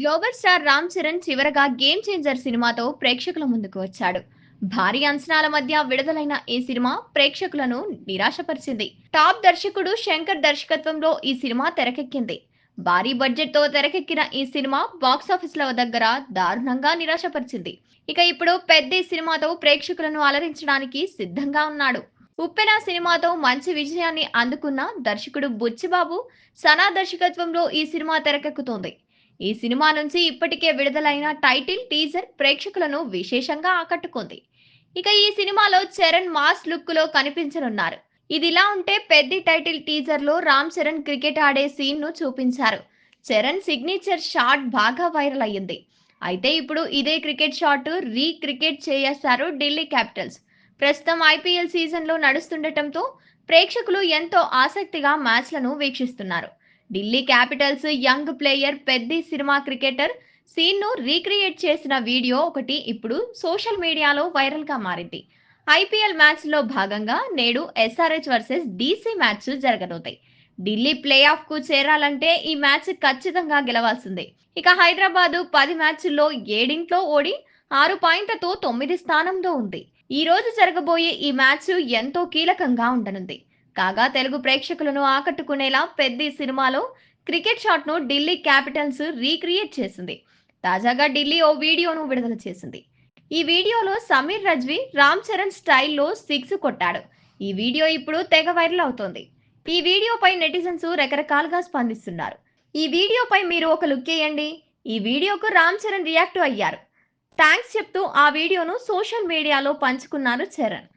Global star Ram Charan చివరగా game changer సినిమాతో ప్రేక్షకుల ముందుకు వచ్చాడు. భారీ అంచనాల మధ్య విడుదలైన ఈ సినిమా ప్రేక్షకులను నిరాశపరిచింది. టాప్ దర్శకుడు శంకర్ దర్శకత్వంలో ఈ సినిమా తెరకెక్కింది. భారీ బడ్జెట్తో తెరకెక్కిన ఈ సినిమా బాక్సాఫీస్ల దగ్గర దారుణంగా నిరాశపరిచింది. ఇక ఇప్పుడు పెద్ద సినిమాతో ప్రేక్షకులను అలరించడానికి సిద్ధంగా ఉన్నాడు. ఉప్పెన సినిమాతో మంచి విజయాన్ని అందుకున్న దర్శకుడు బుచ్చిబాబు సనా దర్శకత్వంలో ఈ సినిమా తెరకెక్కుతోంది. ఈ సినిమా నుంచి ఇప్పటికే విడుదలైన టైటిల్ టీజర్ ప్రేక్షకులను విశేషంగా ఆకట్టుకుంది. ఇక ఈ సినిమాలో చరణ్ మాస్ లుక్లో కనిపించనున్నారు. ఇదిలా ఉంటే పెద్ద టైటిల్ టీజర్లో రామ్ చరణ్ క్రికెట్ ఆడే సీన్ను చూపించారు. చరణ్ సిగ్నేచర్ షాట్ బాగా వైరల్ అయ్యింది. అయితే ఇప్పుడు ఇదే క్రికెట్ షాట్ రీ క్రికెట్ చేయేశారు ఢిల్లీ క్యాపిటల్స్. ప్రస్తుతం ఐపీఎల్ సీజన్లో నడుస్తుండటంతో ప్రేక్షకులు ఎంతో ఆసక్తిగా మ్యాచ్లను వీక్షిస్తున్నారు. Delhi Capitals young player Peddi cinema cricketer సీన్ను recreate చేసిన వీడియో ఒకటి ఇప్పుడు సోషల్ మీడియాలో వైరల్గా మారింది. ఐపీఎల్ మ్యాచ్లో భాగంగా నేడు ఎస్ఆర్హెచ్ వర్సెస్ డీసీ మ్యాచ్ జరగనుంది ఢిల్లీ ప్లే ఆఫ్కు చేరాలంటే ఈ మ్యాచ్ ఖచ్చితంగా గెలవాల్సిందే. ఇక హైదరాబాదు పది మ్యాచ్ల్లో ఏడింట్లో ఓడి ఆరు పాయింట్లతో తొమ్మిది స్థానంలో ఉంది. ఈ రోజు జరగబోయే ఈ మ్యాచ్ ఎంతో కీలకంగా ఉండనుంది. కాగా తెలుగు ప్రేక్షకులను ఆకట్టుకునేలా పెద్ద సినిమాలో క్రికెట్ షాట్ను ఢిల్లీ క్యాపిటల్స్ రీక్రియేట్ చేసింది. తాజాగా ఢిల్లీ ఓ వీడియోను విడుదల చేసింది. ఈ వీడియోలో సమీర్ రజ్వి రామ్ చరణ్ స్టైల్లో సిక్స్ కొట్టాడు. ఈ వీడియో ఇప్పుడు తెగ వైరల్ అవుతోంది. ఈ వీడియోపై నెటిజన్స్ రకరకాలుగా స్పందిస్తున్నారు. ఈ వీడియోపై మీరు ఒక లుక్ వేయండి. ఈ వీడియోకు రామ్ చరణ్ రియాక్ట్ అయ్యారు. థ్యాంక్స్ చెప్తూ ఆ వీడియోను సోషల్ మీడియాలో పంచుకున్నారు చరణ్.